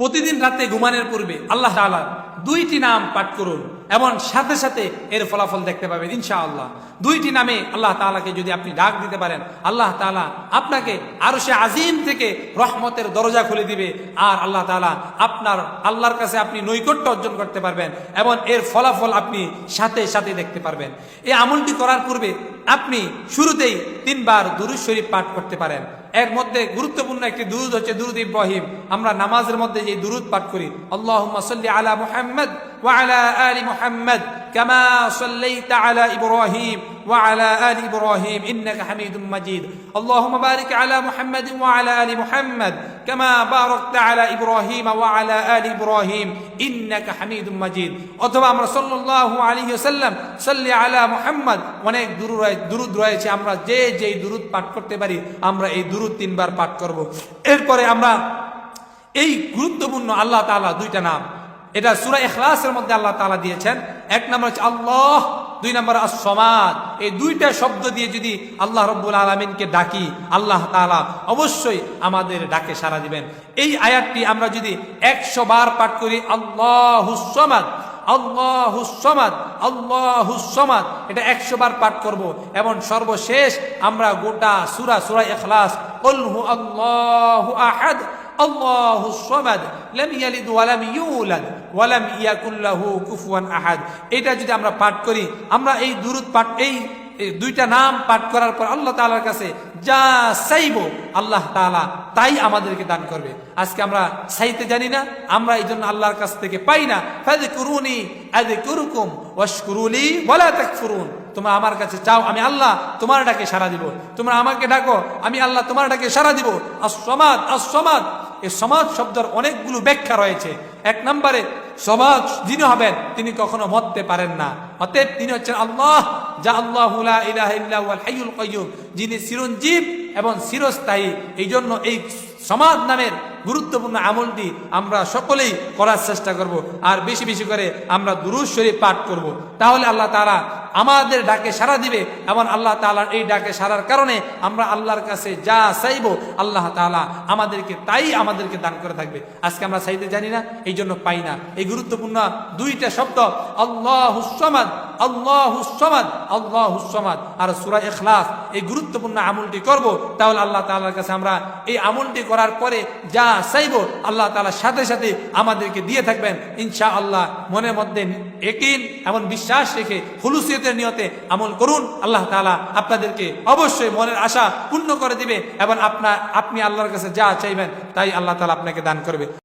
প্রতিদিন রাতে ঘুমানোর পূর্বে আল্লাহ তাআলা দুইটি নাম পাঠ করুন এবং সাথে সাথে এর ফলাফল দেখতে পাবেন, ইনশাআল্লাহ। দুইটি নামে আল্লাহ তাআলাকে যদি আপনি ডাক দিতে পারেন, আল্লাহ তাআলা আপনাকে আরও সে আজিম থেকে রহমতের দরজা খুলে দিবে আর আল্লাহ তাআলা আপনার, আল্লাহর কাছে আপনি নৈকট্য অর্জন করতে পারবেন এবং এর ফলাফল আপনি সাথে সাথে দেখতে পারবেন। এই আমলটি করার পূর্বে আপনি শুরুতেই তিনবার দুরুদ শরীফ পাঠ করতে পারেন। এর মধ্যে গুরুত্বপূর্ণ একটি দুরুদ হচ্ছে দুরুদ ইব্রাহিম। আমরা নামাজের মধ্যে যে দুরুদ পাঠ করি আল্লাহ সাল্লি আলা মুহাম্মদ ওয়া আলা আলি মুহাম্মদ। কামা সাল্লাইতা আলা ইব্রাহিম ওয়া আলা আলি ইব্রাহিম ইন্নাকা হামিদুম মাজিদ اللهم بارك على محمد وعلى ال محمد كما باركت على ابراهيم وعلى ال ابراهيم انك حميد مجيد অথবা আমরা সাল্লাল্লাহু আলাইহি ওয়াসাল্লাম সাল্লি আলা মুহাম্মদ অনেক দুরুদ রয়ে- দুরুদ রয়েছে আমরা যে যেই দুরুদ পাঠ করতে পারি আমরা এই দুরুদ তিনবার পাঠ করব এরপরে আমরা এই গুরুত্বপূর্ণ আল্লাহ তাআলা দুইটা নাম এটা সুরা এখলাসের মধ্যে আল্লাহ তালা দিয়েছেন। এক নম্বর হচ্ছে আল্লাহ, দুই নম্বর আসমাদ এই দুইটা শব্দ দিয়ে যদি আল্লাহ রব্বুল আলমিনকে ডাকি, আল্লাহ তালা অবশ্যই আমাদের ডাকে সারা দিবেন। এই আয়াতটি আমরা যদি একশো বার পাঠ করি আল্লাহ সমাদ আল্লাহুসমাদ আল্লাহুসমাদ এটা একশো বার পাঠ করব। এবং সর্বশেষ আমরা গোটা সুরা সুরা এখলাস কলহু আহাদ আল্লাহু সমাদ, লাম ইয়ালিদ ওয়ালাম ইউলাদ ওয়ালাম ইয়াকুল লাহু আহাদ। এটা যদি আমরা পাঠ করি, আমরা এই দুরুদ পাঠ, এই দুইটা নাম পাঠ করার পর আল্লাহ তাআলার কাছে যা চাইব, আল্লাহ তাআলা তাই আমাদেরকে দান করবে। আজকে আমরা চাইতে জানি না, আমরা এই জন্য আল্লাহর কাছ থেকে পাই না। ফাজ করুনি আজ করুকুম ওয়াশকুরুলি ওয়ালা তাকফুরুন। তোমরা আমার কাছে চাও, আমি আল্লাহ তোমার ডাকে সাড়া দিব। তোমরা আমাকে ডাকো, আমি আল্লাহ তোমার ডাকে সাড়া দিব। আসমাদ আসমাদ এই সমাজ শব্দের অনেকগুলো ব্যাখ্যা রয়েছে। এক নম্বরে, সমাজ যিনি হবেন, তিনি কখনো মরতে পারেন না। অতএব তিনি হচ্ছেন আল্লাহ, যা আল্লাহ যিনি চিরঞ্জীব এবং চিরস্থায়ী। এই জন্য এই সমাজ নামের গুরুত্বপূর্ণ আমলটি আমরা সকলেই করার চেষ্টা করব। আর বেশি বেশি করে আমরা দুরুজ শরীফ পাঠ করব। তাহলে আল্লাহ তাআলা আমাদের ডাকে সারা দিবে এবং আল্লাহ তালার এই ডাকে সারার কারণে আমরা আল্লাহর কাছে যা চাইব, আল্লাহ তালা আমাদেরকে তাই আমাদেরকে দান করে থাকবে। আজকে আমরা চাইতে জানি না এই জন্য পাই না। এই গুরুত্বপূর্ণ দুইটা শব্দ, আল্লাহ হুসমাদ আল্লাহ হুসমাদ আল্লাহ হুসমাদ আর সুরা ইখলাস, এই গুরুত্বপূর্ণ আমলটি করব, তাহলে আল্লাহ তাআলার কাছে আমরা এই আমলটি করার পরে যা চাইব, আল্লাহ তাআলার সাথে সাথে আমাদেরকে দিয়ে থাকবেন। ইনশা আল্লাহ মনের মধ্যে একিন এমন বিশ্বাস রেখে হুলুসিয়তের নিয়তে আমল করুন। আল্লাহ তাআলা আপনাদেরকে অবশ্যই মনের আশা পূর্ণ করে দিবে এবং আপনার আপনি আল্লাহর কাছে যা চাইবেন, তাই আল্লাহ তালা আপনাকে দান করবে।